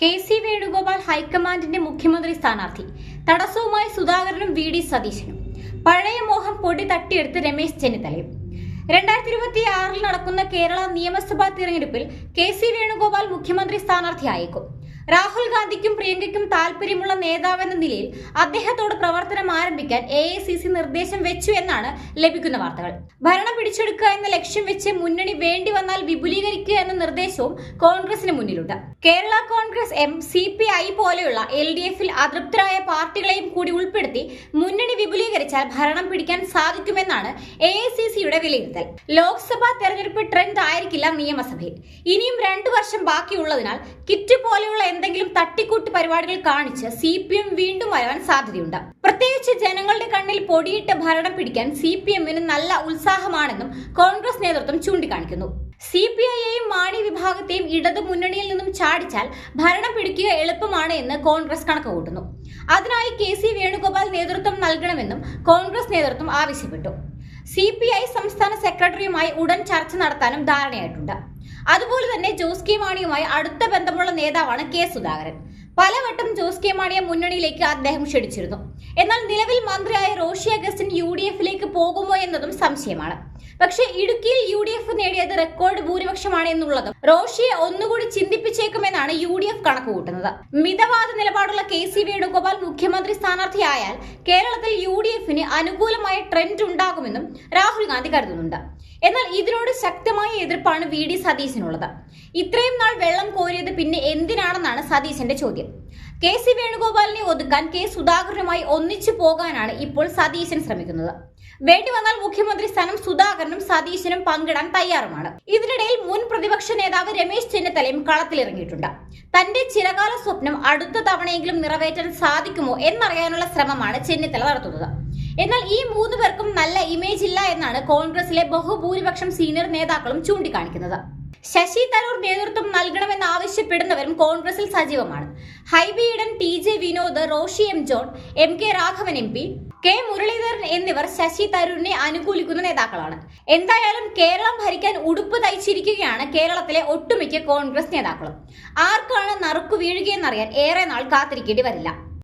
K C Venugopal ഹൈക്കമാൻഡിന്റെ മുഖ്യമന്ത്രി സ്ഥാനാർത്ഥി. തടസ്സവുമായി സുധാകരനും വി ഡി സതീശനും. പഴയ മോഹം പൊടി തട്ടിയെടുത്ത് രമേശ് ചെന്നിത്തലയും. രണ്ടായിരത്തി ഇരുപത്തി ആറിൽ നടക്കുന്ന കേരള നിയമസഭാ തിരഞ്ഞെടുപ്പിൽ കെ സി വേണുഗോപാൽ മുഖ്യമന്ത്രി സ്ഥാനാർത്ഥിയായേക്കും. രാഹുൽ ഗാന്ധിക്കും പ്രിയങ്കയ്ക്കും താല്പര്യമുള്ള നേതാവെന്ന നിലയിൽ അദ്ദേഹത്തോട് പ്രവർത്തനം ആരംഭിക്കാൻ എ നിർദ്ദേശം വെച്ചു എന്നാണ് ലഭിക്കുന്ന വാർത്തകൾ. ഭരണം പിടിച്ചെടുക്കുക എന്ന ലക്ഷ്യം വെച്ച് മുന്നണി വേണ്ടി വന്നാൽ വിപുലീകരിക്കുക എന്ന നിർദ്ദേശവും കോൺഗ്രസിന് മുന്നിലുണ്ട്. Kerala Congress M C P I പോലെയുള്ള എൽ ഡി എഫിൽ അതൃപ്തരായ പാർട്ടികളെയും കൂടി ഉൾപ്പെടുത്തി മുന്നണി വിപുലീകരിച്ചാൽ ഭരണം പിടിക്കാൻ സാധിക്കുമെന്നാണ് എ ഐ സി സിയുടെ വിലയിരുത്തൽ. ലോക്സഭാ തെരഞ്ഞെടുപ്പ് ട്രെൻഡ് ആയിരിക്കില്ല നിയമസഭയിൽ. ഇനിയും രണ്ടു വർഷം ബാക്കിയുള്ളതിനാൽ കിറ്റ് പോലെയുള്ള എന്തെങ്കിലും തട്ടിക്കൂട്ട് പരിപാടികൾ കാണിച്ച് സി പി എം വീണ്ടും വരാൻ സാധ്യതയുണ്ട്. പ്രത്യേകിച്ച് ജനങ്ങളുടെ കണ്ണിൽ പൊടിയിട്ട് ഭരണം പിടിക്കാൻ സി പി എമ്മിന് നല്ല ഉത്സാഹമാണെന്നും കോൺഗ്രസ് നേതൃത്വം ചൂണ്ടിക്കാണിക്കുന്നു. സി പി ഐയെയും മാണി വിഭാഗത്തെയും ഇടതു മുന്നണിയിൽ നിന്നും ചാടിച്ചാൽ ഭരണം പിടിക്കുക എളുപ്പമാണ് എന്ന് കോൺഗ്രസ് കണക്കുകൂട്ടുന്നു. അതിനായി കെ സി വേണുഗോപാൽ നേതൃത്വം നൽകണമെന്നും കോൺഗ്രസ് നേതൃത്വം ആവശ്യപ്പെട്ടു. സി പി ഐ സംസ്ഥാന സെക്രട്ടറിയുമായി ഉടൻ ചർച്ച നടത്താനും ധാരണയായിട്ടുണ്ട്. അതുപോലെ തന്നെ ജോസ് കെ മാണിയുമായി അടുത്ത ബന്ധമുള്ള നേതാവാണ് കെ സുധാകരൻ. പലവട്ടം ജോസ് കെ മാണിയെ മുന്നണിയിലേക്ക് അദ്ദേഹം ക്ഷണിച്ചിരുന്നു. എന്നാൽ നിലവിൽ മന്ത്രിയായ റോഷി അഗസ്റ്റിൻ യു ഡി എഫിലേക്ക് പോകുമോ എന്നതും സംശയമാണ്. പക്ഷേ ഇടുക്കിയിൽ യു ഡി എഫ് നേടിയത് റെക്കോർഡ് ഭൂരിപക്ഷമാണ് എന്നുള്ളതും റോഷിയെ ഒന്നുകൂടി ചിന്തിപ്പിച്ചേക്കുമെന്നാണ് യു ഡി എഫ് കണക്കുകൂട്ടുന്നത്. മിതവാദ നിലപാടുള്ള കെ സി വേണുഗോപാൽ മുഖ്യമന്ത്രി സ്ഥാനാർത്ഥിയായാൽ കേരളത്തിൽ യു ഡി എഫിന് അനുകൂലമായ ട്രെൻഡ് ഉണ്ടാകുമെന്നും രാഹുൽ ഗാന്ധി കരുതുന്നുണ്ട്. എന്നാൽ ഇതിനോട് ശക്തമായ എതിർപ്പാണ് വി ഡി സതീശിനുള്ളത്. ഇത്രയും നാൾ വെള്ളം കോരിയത് പിന്നെ എന്തിനാണെന്നാണ് സതീശന്റെ ചോദ്യം. കെ സി വേണുഗോപാലിനെ ഒതുക്കാൻ കെ സുധാകരനുമായി ഒന്നിച്ചു പോകാനാണ് ഇപ്പോൾ സതീശൻ ശ്രമിക്കുന്നത്. വേണ്ടി വന്നാൽ മുഖ്യമന്ത്രി സ്ഥാനം സുധാകരനും സതീശനും പങ്കിടാൻ തയ്യാറുമാണ്. ഇതിനിടയിൽ മുൻ പ്രതിപക്ഷ നേതാവ് രമേശ് ചെന്നിത്തലയും കളത്തിലിറങ്ങിയിട്ടുണ്ട്. തന്റെ ചിരകാല സ്വപ്നം അടുത്ത തവണയെങ്കിലും നിറവേറ്റാൻ സാധിക്കുമോ എന്നറിയാനുള്ള ശ്രമമാണ് ചെന്നിത്തല നടത്തുന്നത്. എന്നാൽ ഈ മൂന്ന് പേർക്കും നല്ല ഇമേജ് ഇല്ല എന്നാണ് കോൺഗ്രസിലെ ബഹുഭൂരിപക്ഷം സീനിയർ നേതാക്കളും ചൂണ്ടിക്കാണിക്കുന്നത്. ശശി തരൂർ നേതൃത്വം നൽകണമെന്ന് ആവശ്യപ്പെടുന്നവരും കോൺഗ്രസിൽ സജീവമാണ്. Hibi Eden T J Vinod Roshy M John M K Raghavan M P K Muraleedharan എന്നിവർ ശശി തരൂരിനെ അനുകൂലിക്കുന്ന നേതാക്കളാണ്. എന്തായാലും കേരളം ഭരിക്കാൻ ഉടുപ്പ് തയ്ച്ചിരിക്കുകയാണ് കേരളത്തിലെ ഒട്ടുമിക്ക കോൺഗ്രസ് നേതാക്കളും. ആർക്കാണ് നറുക്കു വീഴുകയെന്നറിയാൻ ഏറെ നാൾ കാത്തിരിക്കേണ്ടി വരില്ല.